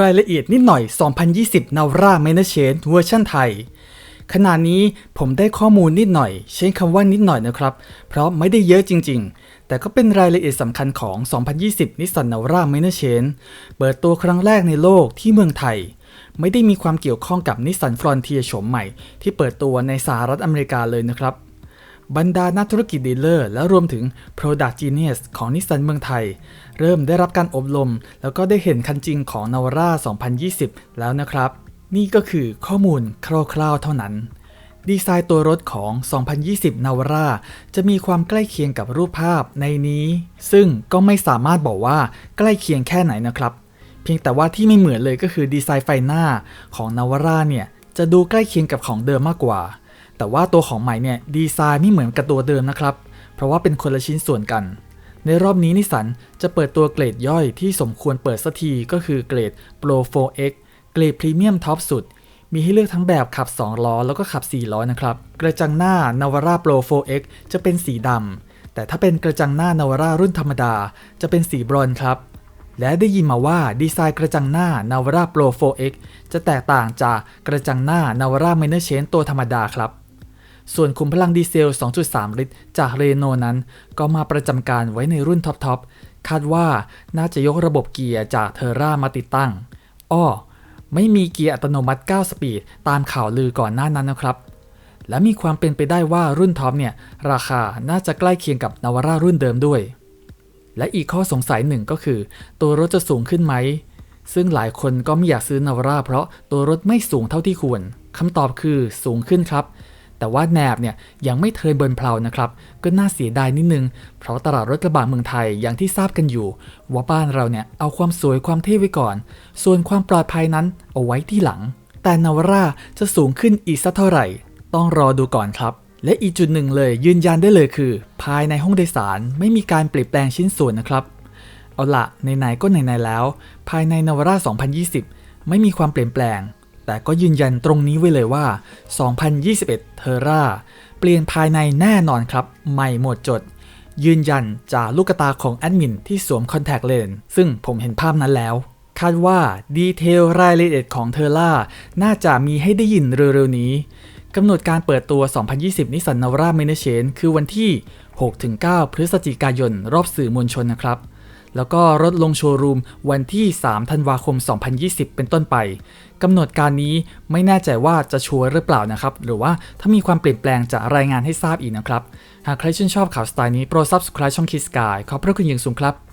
รายละเอียดนิดหน่อย 2020 n a v r a m a n a g e n เวอร์ชันไทย ขณะนี้ผมได้ข้อมูลนิดหน่อย ใช้คำว่านิดหน่อยนะครับ เพราะไม่ได้เยอะจริง ๆ แต่ก็เป็นรายละเอียดสำคัญของ 2020 Nissan Navara m a n a g e n เปิดตัวครั้งแรกในโลกที่เมืองไทย ไม่ได้มีความเกี่ยวข้องกับ Nissan Frontier โฉมใหม่ ที่เปิดตัวในสหรัฐอเมริกาเลยนะครับ บรรดานักธุรกิจดีลเลอร์และรวมถึง Product Genius ของนิสสันเมืองไทย เริ่มได้รับการอบรม แล้วก็ได้เห็นคันจริงของ Navara 2020 แล้วนะครับ นี่ก็คือข้อมูลคร่าวๆเท่านั้น ดีไซน์ตัวรถของ 2020 Navara จะมีความใกล้เคียงกับรูปภาพในนี้ ซึ่งก็ไม่สามารถบอกว่าใกล้เคียงแค่ไหนนะครับ เพียงแต่ว่าที่ไม่เหมือนเลยก็คือดีไซน์ไฟหน้าของ Navara เนี่ยจะดูใกล้เคียงกับของเดิมมากกว่า แต่ว่าตัวของใหม่เนี่ยดีไซน์ไม่เหมือนกับตัวเดิมนะครับ เพราะว่าเป็นคนละชิ้นส่วนกัน ในรอบนี้นิสันจะเปิดตัวเกรดย่อยที่สมควรเปิดสักทีก็คือเกรด Pro 4X เกรดพรีเมียมท็อปสุด มีให้เลือกทั้งแบบขับ 2 ล้อ แล้วก็ขับ 4 ล้อนะครับ กระจังหน้า Navara Pro 4X จะเป็นสีดำแต่ถ้าเป็นกระจังหน้า Navara รุ่นธรรมดา จะเป็นสีบรอนซ์ครับและได้ยินมาว่าดีไซน์กระจังหน้า Navara Pro 4X จะแตกต่างจากกระจังหน้า Navara Minor Change ตัวธรรมดาครับ ส่วนขุมพลังดีเซล 2.3 ลิตร จากเรโนนั้น ก็มาประจำการไว้ในรุ่นท็อปๆ คาดว่าน่าจะยกระบบเกียร์จากเทอร่ามาติดตั้ง อ้อ ไม่มีเกียร์อัตโนมัติ 9 สปีด ตามข่าวลือก่อนหน้านั้นนะครับ และมีความเป็นไปได้ว่ารุ่นท็อปเนี่ย ราคาน่าจะใกล้เคียงกับนาวาร่ารุ่นเดิมด้วย และอีกข้อสงสัยหนึ่งก็คือ ตัวรถจะสูงขึ้นไหม ซึ่งหลายคนก็ไม่อยากซื้อนาวาร่าเพราะตัวรถไม่สูงเท่าที่ควรคำตอบคือสูงขึ้นครับ แต่ว่าแนบเนี่ยยังไม่เทินเบิร์นเพลานะครับ ก็น่าเสียดายนิดนึง เพราะตลาดรถกระบะเมืองไทยอย่างที่ทราบกันอยู่ ว่าบ้านเราเนี่ยเอาความสวยความเท่ไว้ก่อน ส่วนความปลอดภัยนั้นเอาไว้ที่หลัง แต่นาวร่าจะสูงขึ้นอีกสักเท่าไหร่ ต้องรอดูก่อนครับ และอีกจุดหนึ่งเลยยืนยันได้เลยคือ ภายในห้องโดยสารไม่มีการเปลี่ยนแปลงชิ้นส่วนนะครับ เอาละไหนๆก็ไหนๆแล้ว ภายในนาวร่า 2020 ไม่มีความเปลี่ยนแปลง แต่ก็ยืนยันตรงนี้ไว้เลยว่า 2021 เทอร่า เปลี่ยนภายในแน่นอนครับ ใหม่หมดจด ยืนยันจากลูกตาของแอดมินที่สวมคอนแทคเลนส์ซึ่งผมเห็นภาพนั้นแล้ว คาดว่าดีเทลรายละเอียดของเทอร่า น่าจะมีให้ได้ยินเร็วๆนี้กำหนดการเปิดตัว 2020 นิสสันนาวราเมเนเชนคือวันที่ 6-9 พฤศจิกายน รอบสื่อมวลชนนะครับ แล้วก็รถลงโชว์รูมวันที่ 3 ธันวาคม 2020 เป็นต้นไปกำหนดการนี้ไม่แน่ใจว่าจะชัวร์หรือเปล่านะครับ หรือว่าถ้ามีความเปลี่ยนแปลงจะรายงานให้ทราบอีกนะครับ หากใครชื่นชอบข่าวสไตล์นี้โปรด subscribe ช่องคิสกายขอบพระคุณอย่างสูงครับ